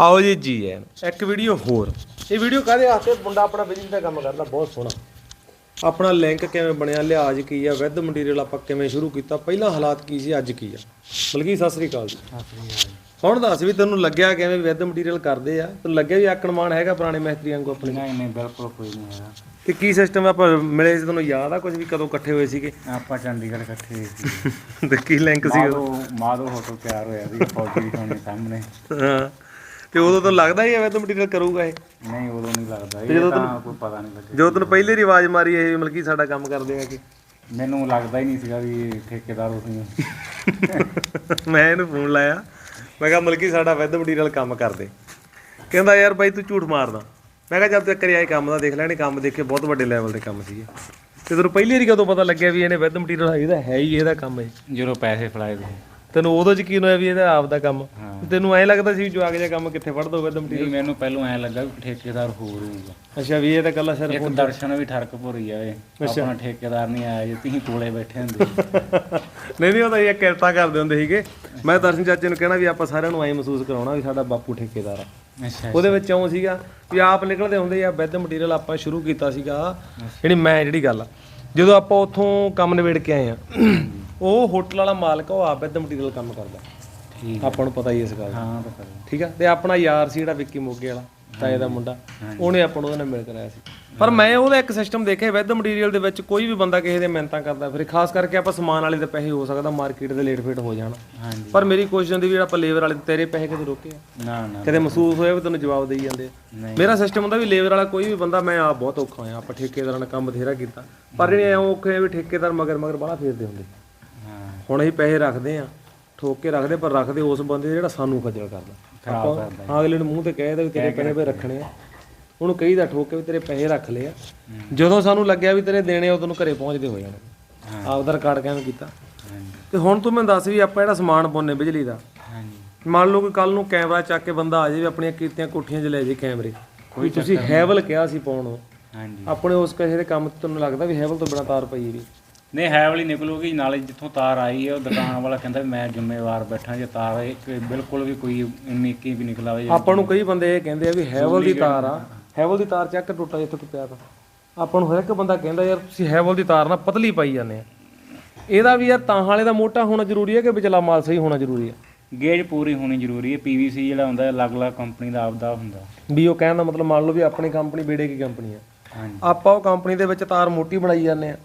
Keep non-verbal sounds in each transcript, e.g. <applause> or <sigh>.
ਆਓ ਜੀ ਜੀ ਐ ਇੱਕ ਵੀਡੀਓ ਹੋਰ। ਇਹ ਵੀਡੀਓ ਕਾਹਦੇ ਵਾਸਤੇ? ਮੁੰਡਾ ਆਪਣਾ ਬਿਜਲੀ ਦਾ ਕੰਮ ਕਰਦਾ ਬਹੁਤ ਸੋਹਣਾ। ਆਪਣਾ ਲਿੰਕ ਕਿਵੇਂ ਬਣਿਆ ਲਿਹਾਜ਼ ਕੀ ਆ ਵਿਦ ਮਟੀਰੀਅਲ ਆਪਾਂ ਕਿਵੇਂ ਸ਼ੁਰੂ ਕੀਤਾ ਪਹਿਲਾਂ ਹਾਲਾਤ ਕੀ ਸੀ ਅੱਜ ਕੀ ਆ? ਬਲਕਿ ਸਤਿ ਸ੍ਰੀ ਅਕਾਲ ਜੀ। ਹੁਣ ਦੱਸ ਵੀ ਤੈਨੂੰ ਲੱਗਿਆ ਕਿਵੇਂ ਵਿਦ ਮਟੀਰੀਅਲ ਕਰਦੇ ਆ? ਤੈਨੂੰ ਲੱਗਿਆ ਵੀ ਆਕੜਮਾਨ ਹੈਗਾ ਪੁਰਾਣੇ ਮਿਸਤਰੀਆਂ ਵਾਂਗੂ ਆਪਣੇ? ਨਹੀਂ ਨਹੀਂ ਬਿਲਕੁਲ ਕੋਈ ਨਹੀਂ ਹੈਗਾ। ਤੇ ਕੀ ਸਿਸਟਮ ਆਪਾਂ ਮਿਲੇ ਸੀ ਤੈਨੂੰ? ਯਾਦ ਆ ਕੁਝ ਵੀ ਕਦੋਂ ਇਕੱਠੇ ਹੋਏ ਸੀਗੇ? ਆਪਾਂ ਚੰਡੀਗੜ੍ਹ ਇਕੱਠੇ ਹੋਏ ਸੀ <laughs> ਤੇ ਕੀ ਲਿੰਕ ਸੀ ਮਾਧੋ ਮਾਧੋ ਹੋਟਲ ਤਿਆਰ ਹੋਇਆ ਸੀ ਫੌਜੀ ਦੇ ਸਾਹਮਣੇ। ਹਾਂ। ਤੇ ਉਦੋਂ ਤਾਂ ਲੱਗਦਾ ਹੀ ਐ ਵਿਦ ਮਟੀਰੀਅਲ ਕਰੂਗਾ ਇਹ। ਨਹੀਂ ਉਦੋਂ ਨਹੀਂ ਲੱਗਦਾ। ਇਹ ਤਾਂ ਕੋਈ ਪਤਾ ਨਹੀਂ ਲੱਗਿਆ। ਜਦੋਂ ਤੈਨੂੰ ਪਹਿਲੀ ਵਾਰੀ ਆਵਾਜ਼ ਮਾਰੀ ਇਹ ਮਤਲਬ ਕਿ ਸਾਡਾ ਕੰਮ ਕਰਦੇ ਆ ਕਿ? ਮੈਨੂੰ ਲੱਗਦਾ ਹੀ ਨਹੀਂ ਸੀਗਾ ਵੀ ਠੇਕੇਦਾਰ ਤੁਸੀਂ <laughs> ਮੈਂ ਇਹਨੂੰ ਫੋਨ ਲਾਇਆ। ਮੈਂ ਕਿਹਾ ਮਲਕੀ ਸਾਡਾ ਵੈਦ ਮਟੀਰੀਅਲ ਕੰਮ ਕਰਦੇ। ਕਹਿੰਦਾ ਯਾਰ ਬਾਈ ਤੂੰ ਝੂਠ ਮਾਰਦਾ। ਮੈਂ ਕਿਹਾ ਜਦ ਤੱਕ ਕਰਿਆ ਇਹ ਕੰਮ ਦਾ ਦੇਖ ਲੈਣੀ ਕੰਮ ਦੇਖੇ ਬਹੁਤ ਵੱਡੇ ਲੈਵਲ ਦੇ ਕੰਮ ਸੀਗੇ। ਤੇ ਤੈਨੂੰ ਪਹਿਲੀ ਵਾਰੀ ਕਦੋਂ ਪਤਾ ਲੱਗਿਆ ਵੀ ਇਹਨੇ ਵੈਦ ਮਟੀਰੀਅਲ ਇਹਦਾ ਹੈ ਹੀ ਇਹਦਾ ਕੰਮ ਹੈ ਜਦੋਂ ਪੈਸੇ ਫੜਾਏ ਤੁਸੀਂ। ਤੈਨੂੰ ਉਦੋਂ ਯਕੀਨ ਹੋਇਆ ਵੀ ਇਹਦਾ ਆਪ ਦਾ ਕੰਮ। ਤੈਨੂੰ ਐਂ ਲੱਗਦਾ ਸੀ ਵੀ ਜਵਾਕ ਜਿਹਾ ਕੰਮ ਕਿੱਥੇ ਫੜ ਦੋ ਵੈਦ ਮਟੀਰੀਅਲ ਨਹੀਂ ਮੈਨੂੰ ਪਹਿਲਾਂ ਐ ਲੱਗਾ ਵੀ ਠੇਕੇਦਾਰ ਹੋਰ ਹੋਊਗਾ। ਅੱਛਾ ਵੀ ਇਹ ਤਾਂ ਕੱਲਾ ਸਿਰ ਇੱਕ ਦਰਸ਼ਨ ਵੀ ਠਰਕ ਭੁਰੀ ਆਏ ਆਪਣਾ ਠੇਕੇਦਾਰ ਨਹੀਂ ਆਇਆ ਜੇ ਤੁਸੀਂ ਕੋਲੇ ਬੈਠੇ ਹੁੰਦੇ। <laughs> ਨਹੀਂ ਨਹੀਂ ਉਹ ਤਾਂ ਇਹ ਕਿਰਤਾ ਕਰਦੇ ਹੁੰਦੇ ਸੀਗੇ। ਮੈਂ ਦਰਸ਼ਨ ਚਾਚੇ ਨੂੰ ਕਹਿਣਾ ਵੀ ਆਪਾਂ ਸਾਰਿਆਂ ਨੂੰ ਐਂ ਮਹਿਸੂਸ ਕਰਾਉਣਾ ਵੀ ਸਾਡਾ ਬਾਪੂ ਠੇਕੇਦਾਰ ਆ। ਅੱਛਾ ਉਹਦੇ ਵਿੱਚ ਇਉਂ ਸੀਗਾ ਵੀ ਆਪ ਨਿਕਲਦੇ ਹੁੰਦੇ ਆ ਵੈਦ ਮਟੀਰੀਅਲ ਆਪਾਂ ਸ਼ੁਰੂ ਕੀਤਾ ਸੀਗਾ। ਜਿਹੜੀ ਮੈਂ ਜਿਹੜੀ ਗੱਲ ਆ ਜਦੋਂ ਆਪਾਂ ਉੱਥੋਂ ਕੰਮ ਨਿਬੇੜ ਕੇ ਆਏ ਆ ਉਹ ਹੋਟਲ ਵਾਲਾ ਮਾਲਕ ਉਹ ਆਪ ਵੈਦ ਮਟੀਰੀਅਲ ਕੰਮ ਕਰਦਾ। ਠੀਕ ਆਪਾਂ ਨੂੰ ਪਤਾ ਹੀ ਇਸ ਗੱਲ ਦਾ। ਹਾਂ ਪਤਾ ਠੀਕ ਆ? ਤੇ ਆਪਣਾ ਯਾਰ ਸੀ ਜਿਹੜਾ ਵਿੱਕੀ ਮੋਗੇ ਵਾਲਾ ਤਾਏ ਦਾ ਮੁੰਡਾ। ਉਹਨੇ ਆਪਾਂ ਨੂੰ ਉਹਦੇ ਨਾਲ ਮਿਲ ਕਰਾਇਆ ਸੀ। ਪਰ ਮੈਂ ਉਹਦਾ ਇੱਕ ਸਿਸਟਮ ਦੇਖਿਆ ਵੈਦ ਮਟੀਰੀਅਲ ਦੇ ਵਿੱਚ ਕੋਈ ਵੀ ਬੰਦਾ ਕਿਸੇ ਦੇ ਮਿਹਨਤਾਂ ਕਰਦਾ ਫਿਰ ਖਾਸ ਕਰਕੇ ਆਪਾਂ ਸਮਾਨ ਵਾਲੇ ਦੇ ਪੈਸੇ ਹੋ ਸਕਦਾ ਮਾਰਕੀਟ ਦੇ ਲੇਟ ਫੇਟ ਹੋ ਜਾਣ। ਹਾਂਜੀ। ਪਰ ਮੇਰੀ ਕੋਸ਼ਿਸ਼ ਹੁੰਦੀ ਵੀ ਜਿਹੜਾ ਆਪਾਂ ਲੇਬਰ ਵਾਲੇ ਤੇਰੇ ਪੈਸੇ ਕਦੇ ਰੋਕੇ ਆ। ਨਾ ਨਾ ਕਦੇ ਮਹਿਸੂਸ ਹੋਇਆ ਵੀ ਤੈਨੂੰ ਜਵਾਬ ਦੇਈ ਜਾਂਦੇ ਮੇਰਾ ਸਿਸਟਮ ਹੁੰਦਾ ਵੀ ਲੇਬਰ ਵਾਲਾ ਕੋਈ ਵੀ ਬੰਦਾ ਮੈਂ ਆਪ ਬਹੁਤ ਔਖਾ ਹੋਇਆ ਆਪਾਂ ਠੇਕੇਦਾਰਾਂ ਨਾਲ ਕੰਮ ਬਥੇਰਾ ਕੀਤਾ। ਪਰ ਜਿਹੜੇ ਐਂ ਔਖੇ ਵੀ ਠੇਕੇਦਾਰ ਮਗਰ ਮਗਰ ਬੜਾ ਫੇਰਦੇ ਹੁੰਦੇ। ਹੁਣ ਅਸੀਂ ਪੈਸੇ ਰੱਖਦੇ ਆ ਠੋਕ ਕੇ ਰੱਖਦੇ ਪਰ ਰੱਖਦੇ ਉਸ ਬੰਦੇ ਜਿਹੜਾ ਸਾਨੂੰ ਖੱਜਲ ਕਰਦਾ। ਹਾਂ ਅਗਲੇ ਨੂੰ ਮੂੰਹ ਤੇ ਕਹਿ ਦੇ ਵੀ ਤੇਰੇ ਪੈਸੇ ਪੇ ਰੱਖਣੇ ਆ। ਉਹਨੂੰ ਕਹੀਦਾ ਠੋਕ ਕੇ ਵੀ ਤੇਰੇ ਪੈਸੇ ਰੱਖ ਲਏ ਆ। ਜਦੋਂ ਸਾਨੂੰ ਲੱਗਿਆ ਵੀ ਤੇਰੇ ਦੇਣੇ ਉਦੋਂ ਨੂੰ ਘਰੇ ਪਹੁੰਚਦੇ ਹੋ। ਜਾਣੇ। ਆਪਦਾ ਰਿਕਾਰਡ ਕਿਵੇਂ ਕੀਤਾ। ਤੇ ਹੁਣ ਤੂੰ ਮੈਨੂੰ ਦੱਸ ਵੀ ਆਪਾਂ ਜਿਹੜਾ ਸਮਾਨ ਪਾਉਂਦੇ ਬਿਜਲੀ ਦਾ। ਹਾਂਜੀ। ਮੰਨ ਲਓ ਕਿ ਕੱਲ ਨੂੰ ਕੈਮਰਾ ਚੱਕ ਕੇ ਬੰਦਾ ਆ ਜਾਵੇ ਆਪਣੀਆਂ ਕੀਤੀਆਂ ਕੋਠੀਆਂ 'ਚ ਲੈ ਜੇ ਕੈਮਰੇ। ਕੋਈ ਤੁਸੀਂ ਹੈਵਲ ਕਿਹਾ ਸੀ ਪਾਉਣ ਹਾਂਜੀ। ਆਪਣੇ ਉਸ ਕਿਸੇ ਦੇ ਕੰਮ ਤੇ ਤੁਹਾਨੂੰ ਲੱਗਦਾ ਵੀ ਹੈਵਲ ਤੋਂ ਬਿਨਾ ਤਾਰ ਪਈ ਵੀ ਨਹੀਂ ਹੈ ਵਾਲੀ ਨਿਕਲੂਗੀ ਨਾਲੇ ਜਿੱਥੋਂ ਤਾਰ ਆਈ ਹੈ ਉਹ ਦੁਕਾਨ ਵਾਲਾ ਕਹਿੰਦਾ ਮੈਂ ਜ਼ਿੰਮੇਵਾਰ ਬੈਠਾ ਜੇ ਤਾਰ ਇੱਕ ਬਿਲਕੁਲ ਵੀ ਕੋਈ ਨਿੱਕੀ ਵੀ ਨਿਕਲ ਆਵੇ ਆਪਾਂ ਨੂੰ ਕਈ ਬੰਦੇ ਇਹ ਕਹਿੰਦੇ ਆ ਵੀ ਹੈਵਲ ਦੀ ਤਾਰ ਆ ਹੈਵਲ ਦੀ ਤਾਰ ਚੱਕ ਕੇ ਟੁੱਟਾ ਜਿੱਥੇ ਕੋਈ ਪਿਆ ਤਾਂ। ਆਪਾਂ ਨੂੰ ਹਰ ਇੱਕ ਬੰਦਾ ਕਹਿੰਦਾ ਯਾਰ ਤੁਸੀਂ ਹੈਵਲ ਦੀ ਤਾਰ ਨਾਲ ਪਤਲੀ ਪਾਈ ਜਾਂਦੇ ਆ। ਇਹਦਾ ਵੀ ਯਾਰ ਤਾਂ ਵਾਲੇ ਦਾ ਮੋਟਾ ਹੋਣਾ ਜ਼ਰੂਰੀ ਹੈ ਕਿ ਵਿਚਲਾ ਮਾਲ ਸਹੀ ਹੋਣਾ ਜ਼ਰੂਰੀ ਹੈ ਗੇਜ ਪੂਰੀ ਹੋਣੀ ਜ਼ਰੂਰੀ ਹੈ ਪੀਵੀਸੀ ਜਿਹੜਾ ਹੁੰਦਾ ਅਲੱਗ-ਅਲੱਗ ਕੰਪਨੀ ਦਾ ਆਪਦਾ ਹੁੰਦਾ। ਵੀ ਉਹ ਕਹਿਣ ਦਾ ਮਤਲਬ ਮੰਨ ਲਓ ਵੀ ਆਪਣੀ ਕੰਪਨੀ ਬੇੜੇ ਕੀ ਕੰਪਨੀ ਆ। ਹਾਂਜੀ। ਆਪਾਂ ਉਹ ਕੰਪਨੀ ਦੇ ਵਿੱਚ ਤਾਰ ਮੋਟੀ ਬਣਾਈ ਜਾਂਦੇ ਆ।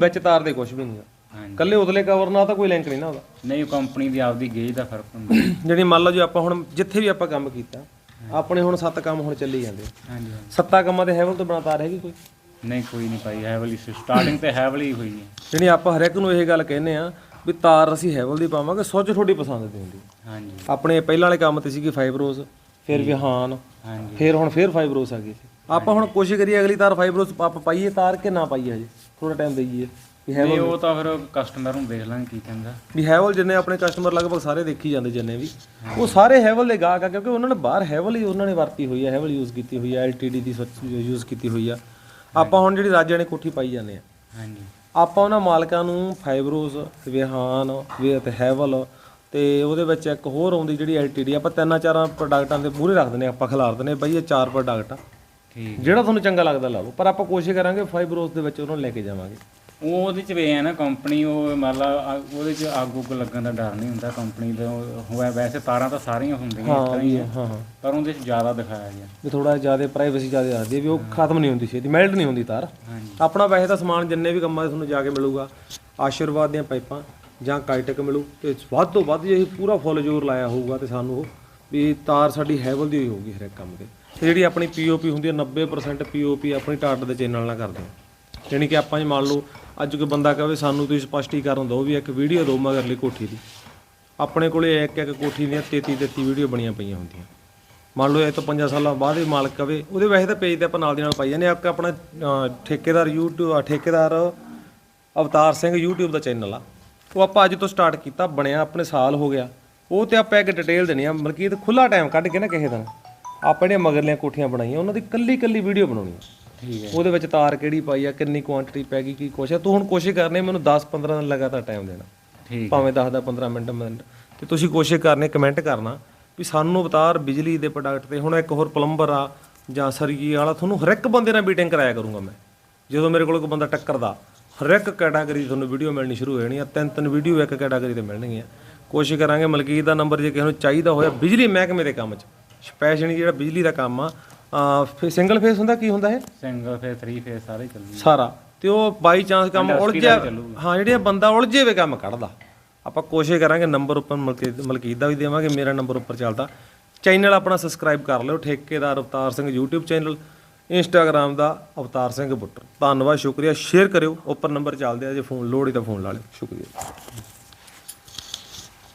ਵਿੱਚ ਤਾਰ ਦੇ ਕੁਝ ਵੀ ਨਹੀਂ ਹਾਂਜੀ। ਕੱਲੇ ਉਤਲੇ ਕਵਰ ਨਾਲ ਤਾਂ ਕੋਈ ਲਿੰਕ ਨਹੀਂ ਨਾ ਉਹਦਾ। ਨਹੀਂ ਕੰਪਨੀ ਦੀ ਆਪਦੀ ਗੇਜ ਦਾ ਫ਼ਰਕ ਹੁੰਦਾ। ਜਿਹੜੀ ਮੰਨ ਲਓ ਜੀ ਆਪਾਂ ਹੁਣ ਜਿੱਥੇ ਵੀ ਆਪਾਂ ਕੰਮ ਕੀਤਾ ਆਪਣੇ ਹੁਣ ਸੱਤ ਕੰਮ ਹੁਣ ਚੱਲੀ ਜਾਂਦੇ। ਹਾਂਜੀ ਸੱਤਾ ਕੰਮਾਂ ਤੇ ਹੈਵਲ ਤੋਂ ਬਣਾ ਤਾਰ ਹੈਗੀ ਕੋਈ? ਨਹੀਂ ਕੋਈ ਨਹੀਂ ਪਾਈ ਹੈ ਵਾਲੀ ਸਟਾਰਟਿੰਗ ਤੇ ਹੈ ਵਾਲੀ ਹੋਈ ਹੈ। ਜਿਹੜੀ ਆਪਾਂ ਹਰ ਇੱਕ ਨੂੰ ਇਹ ਗੱਲ ਕਹਿੰਦੇ ਆ ਵੀ ਤਾਰ ਅਸੀਂ ਹੈਵਲ ਦੀ ਪਾਵਾਂਗੇ ਸੁੱਚ ਤੁਹਾਡੀ ਪਸੰਦ ਦੀ ਹੁੰਦੀ। ਹਾਂਜੀ। ਆਪਣੇ ਪਹਿਲਾਂ ਵਾਲੇ ਕੰਮ ਤੇ ਸੀਗੀ ਫਾਈਬਰੋਸ ਫਿਰ ਵਿਹਾਨ ਹਾਂਜੀ। ਫਿਰ ਹੁਣ ਫਿਰ ਫਾਈਬਰੋਸ ਆ ਗਈ। ਸੀ ਆਪਾਂ ਹੁਣ ਕੋਸ਼ਿਸ਼ ਕਰੀਏ ਅਗਲੀ ਤਾਰ ਫਾਈਬਰੋਸ ਆਪਾਂ ਪਾਈਏ ਤਾਰ ਕਿ ਨਾ ਪਾਈਏ ਹਜੇ? ਥੋੜਾ ਟਾਈਮ ਦੇਈਏ। ਵੀ ਹੈ ਨਹੀਂ ਉਹ ਤਾਂ ਫਿਰ ਕਸਟਮਰ ਨੂੰ ਦੇਖ ਲਾਂਗੇ ਕੀ ਕਹਿੰਦਾ। ਵੀ ਹੈਵਲ ਜਿੰਨੇ ਆਪਣੇ ਕਸਟਮਰ ਲਗਭਗ ਸਾਰੇ ਦੇਖੀ ਜਾਂਦੇ ਜਿੰਨੇ ਵੀ। ਉਹ ਸਾਰੇ ਹੈਵਲ ਦੇ ਗਾਹਕ ਆ ਕਿਉਂਕਿ ਉਹਨਾਂ ਨੇ ਬਾਹਰ ਹੈਵਲ ਹੀ ਉਹਨਾਂ ਨੇ ਵਰਤੀ ਹੋਈ ਹੈ ਹੈਵਲ ਯੂਜ਼ ਕੀਤੀ ਹੋਈ ਹੈ ਐਲਟੀਡੀ ਦੀ ਯੂਜ਼ ਕੀਤੀ ਹੋਈ ਆ। ਆਪਾਂ ਹੁਣ ਜਿਹੜੀ ਰਾਜਿਆਂ ਨੇ ਕੋਠੀ ਪਾਈ ਜਾਂਦੇ ਆ। ਹਾਂਜੀ। ਆਪਾਂ ਉਹਨਾਂ ਮਾਲਕਾਂ ਨੂੰ ਫਾਈਬਰੋਸ ਵਿਹਾਨ ਵੀ ਤੇ ਹੈਵਲ ਤੇ ਉਹਦੇ ਵਿੱਚ ਇੱਕ ਹੋਰ ਆਉਂਦੀ ਜਿਹੜੀ ਐਲਟੀਡੀ ਆਪਾਂ ਤਿੰਨਾਂ ਚਾਰਾਂ ਪ੍ਰੋਡਕਟਾਂ ਦੇ ਪੂਰੇ ਰੱਖ ਦਿੰਦੇ ਆਪਾਂ ਖਿਲਾਰ ਦਿੰਦੇ ਬਈ ਇਹ ਚਾਰ ਪ੍ਰੋਡਕਟ ਆ। ਜਿਹੜਾ ਤੁਹਾਨੂੰ ਚੰਗਾ ਲੱਗਦਾ ਲਾ ਲਓ ਪਰ ਆਪਾਂ ਕੋਸ਼ਿਸ਼ ਕਰਾਂਗੇ ਫਾਈਬਰੋਸ ਦੇ ਵਿੱਚ ਉਹਨੂੰ ਲੈ ਕੇ ਜਾਵਾਂਗੇ। ਉਹ ਉਹਦੇ ਚ ਵੇ ਹੈ ਨਾ ਕੰਪਨੀ ਉਹ ਆ- ਉਹਦੇ ਚ ਅੱਗ ਉੱਗ ਲੱਗਣ ਦਾ ਡਰ ਨਹੀਂ ਹੁੰਦਾ ਕੰਪਨੀ ਦਾ ਹੋਇਆ ਵੈਸੇ ਤਾਰਾਂ ਤਾਂ ਸਾਰੀਆਂ ਹੁੰਦੀਆਂ ਇਸ ਤਰ੍ਹਾਂ ਹੀ ਆ, ਹਾਂ ਪਰ ਉਹਦੇ ਚ ਜ਼ਿਆਦਾ ਦਿਖਾਇਆ ਗਿਆ। ਵੀ ਥੋੜਾ ਜ਼ਿਆਦਾ ਪ੍ਰਾਈਵੇਸੀ ਜ਼ਿਆਦਾ ਰੱਖਦੀ ਹੈ ਵੀ ਉਹ ਖਤਮ ਨਹੀਂ ਹੁੰਦੀ ਛੇਤੀ ਮੈਲਟ ਨਹੀਂ ਹੁੰਦੀ ਤਾਰ। ਹਾਂਜੀ। ਆਪਣਾ ਵੈਸੇ ਤਾਂ ਸਮਾਨ ਜਿੰਨੇ ਵੀ ਕੰਮਾਂ ਦੇ ਤੁਹਾਨੂੰ ਜਾ ਕੇ ਮਿਲੂਗਾ ਆਸ਼ੀਰਵਾਦ ਦੀਆਂ ਪਾਈਪਾਂ ਜਾਂ ਕਾਈਟਕ ਮਿਲੂ ਤੇ ਵੱਧ ਤੋਂ ਵੱਧ ਜੇ ਪੂਰਾ ਫੁੱਲ ਜ਼ੋਰ ਲਾਇਆ ਹੋਊਗਾ ਤੇ ਸਾਨੂੰ ਉਹ ਵੀ ਤਾਰ ਸਾਡੀ ਹੈਵਲ ਦੀ ਹੋਈ ਹੋਊਗੀ ਹਰ ਇੱਕ ਕੰਮ ਦੇ ਤੇ ਜਿਹੜੀ ਆਪਣੀ ਪੀਓਪੀ ਹੁੰਦੀ ਹੈ 90% ਪੀਓਪੀ ਆਪਣੀ ਟਾਟ ਦੇ ਚੈਨਲ ਨਾਲ ਕਰਦੇ ਹਾਂ। ਯਾਨੀ ਕਿ ਆਪਾਂ ਜੇ ਮੰਨ ਲਓ, ਅੱਜ ਕੋਈ ਬੰਦਾ ਕਹੇ ਸਾਨੂੰ ਤੁਸੀਂ ਸਪਸ਼ਟੀਕਰਨ ਦਿਓ ਵੀ ਇੱਕ ਵੀਡੀਓ ਦਿਓ ਮਗਰਲੀ ਕੋਠੀ ਦੀ। ਆਪਣੇ ਕੋਲੇ ਇੱਕ ਇੱਕ ਕੋਠੀ ਦੀਆਂ 33 33 ਵੀਡੀਓ ਬਣੀਆਂ ਪਈਆਂ ਹੁੰਦੀਆਂ। ਮੰਨ ਲਓ, ਇਹ ਤੋਂ 5 ਸਾਲਾਂ ਬਾਅਦ ਇਹ ਮਾਲਕ ਕਵੇ ਉਹਦੇ ਵੈਸੇ ਤਾਂ ਪੇਜ ਤੇ ਆਪਾਂ ਨਾਲ ਦੀ ਨਾਲ ਪਾਈ ਜਾਂਦੇ ਆ ਇੱਕ ਆਪਣਾ ਠੇਕੇਦਾਰ YouTube ਠੇਕੇਦਾਰ ਅਵਤਾਰ ਸਿੰਘ YouTube ਦਾ ਚੈਨਲ ਆ। ਉਹ ਆਪਾਂ ਅੱਜ ਤੋਂ ਸਟਾਰਟ ਕੀਤਾ, ਬਣਿਆ ਆਪਣੇ ਸਾਲ ਹੋ ਗਿਆ। ਉਹ ਤੇ ਆਪਾਂ ਇੱਕ ਡਿਟੇਲ ਦੇਣੀ ਆ ਮਲਕੀਤ ਖੁੱਲਾ ਟਾਈਮ ਕੱਢ ਕੇ ਨਾ ਕਿਸੇ ਦਿਨ। ਆਪਾਂ ਜਿਹੜੀਆਂ ਮਗਰਲੀਆਂ ਕੋਠੀਆਂ ਬਣਾਈਆਂ ਉਹਨਾਂ ਦੀ ਕੱਲੀ ਕੱਲੀ ਵੀਡੀਓ ਬਣਾਉਣੀ ਆ। ਠੀਕ ਹੈ। ਉਹਦੇ ਵਿੱਚ ਤਾਰ ਕਿਹੜੀ ਪਾਈ ਆ ਕਿੰਨੀ ਕੁਆਂਟੀਟੀ ਪੈ ਗਈ ਕੀ ਕੁਛ ਆ। ਤੂੰ ਹੁਣ ਕੋਸ਼ਿਸ਼ ਕਰਨੀ ਮੈਨੂੰ 10 15 ਦਿਨ ਲਗਾਤਾਰ ਟਾਈਮ ਦੇਣਾ। ਠੀਕ ਭਾਵੇਂ 10 ਦਾ 15 ਮਿੰਟ ਮਿੰਟ। ਤੇ ਤੁਸੀਂ ਕੋਸ਼ਿਸ਼ ਕਰਨੀ ਕਮੈਂਟ ਕਰਨਾ ਵੀ ਸਾਨੂੰ ਅਵਤਾਰ ਬਿਜਲੀ ਦੇ ਪ੍ਰੋਡਕਟ ਤੇ ਹੁਣ ਇੱਕ ਹੋਰ ਪਲੰਬਰ ਆ ਜਾਂ ਸਰਗੀ ਵਾਲਾ ਤੁਹਾਨੂੰ ਹਰ ਇੱਕ ਬੰਦੇ ਨਾਲ ਮੀਟਿੰਗ ਕਰਾਇਆ ਕਰੂੰਗਾ ਮੈਂ। ਜਦੋਂ ਮੇਰੇ ਕੋਲ ਕੋਈ ਬੰਦਾ ਟੱਕਰਦਾ ਹਰ ਇੱਕ ਕੈਟਾਗਰੀ ਤੁਹਾਨੂੰ ਵੀਡੀਓ ਮਿਲਣੀ ਸ਼ੁਰੂ ਹੋ ਜਾਣੀ ਆ। ਤਿੰਨ ਤਿੰਨ ਵੀਡੀਓ ਇੱਕ ਕੈਟਾਗਰੀ ਤੇ ਮਿਲਣਗੀਆਂ। ਕੋਸ਼ਿਸ਼ ਕਰਾਂਗੇ ਮਲਕੀਤ ਦਾ ਨੰਬਰ ਜੇ ਕਿਸੇ ਨੂੰ ਚਾਹੀਦਾ ਹੋਇਆ ਬਿਜਲੀ ਮਹਿਕਮੇ ਦੇ ਕੰਮ 'ਚ। ਸਪੈਸ਼ਲੀ ਜਿਹੜਾ ਬਿਜਲੀ ਦਾ ਕੰਮ ਆ ਸਿੰਗਲ ਫੇਸ ਹੁੰਦਾ ਕੀ ਹੁੰਦਾ ਇਹ? ਸਿੰਗਲ ਫੇਸ 3 ਫੇਸ ਸਾਰੇ ਚੱਲੂ। ਸਾਰਾ। ਤੇ ਉਹ ਬਾਈ ਚਾਂਸ ਕੰਮ ਉਲਝਿਆ ਹਾਂ ਜਿਹੜੇ ਬੰਦਾ ਉਲਝੇ ਵੇ ਕੰਮ ਕੱਢਦਾ। ਆਪਾਂ ਕੋਸ਼ਿਸ਼ ਕਰਾਂਗੇ ਨੰਬਰ ਉੱਪਰ ਮਲਕੀਤ ਮਲਕੀਤ ਦਾ ਵੀ ਦੇਵਾਂਗੇ ਮੇਰਾ ਨੰਬਰ ਉੱਪਰ ਚੱਲਦਾ। ਚੈਨਲ ਆਪਣਾ ਸਬਸਕ੍ਰਾਈਬ ਕਰ ਲਿਓ Thekedar Avtar Singh YouTube channel Instagram ਦਾ ਅਵਤਾਰ ਸਿੰਘ ਬੁੱਟਰ। ਧੰਨਵਾਦ ਸ਼ੁਕਰੀਆ। ਸ਼ੇਅਰ ਕਰਿਓ ਉੱਪਰ ਨੰਬਰ ਚੱਲਦੇ ਆ ਜੇ ਫੋਨ ਲੋੜ ਹੀ ਤਾਂ ਫੋਨ ਲਾ ਲਿਓ। ਸ਼ੁਕਰੀਆ।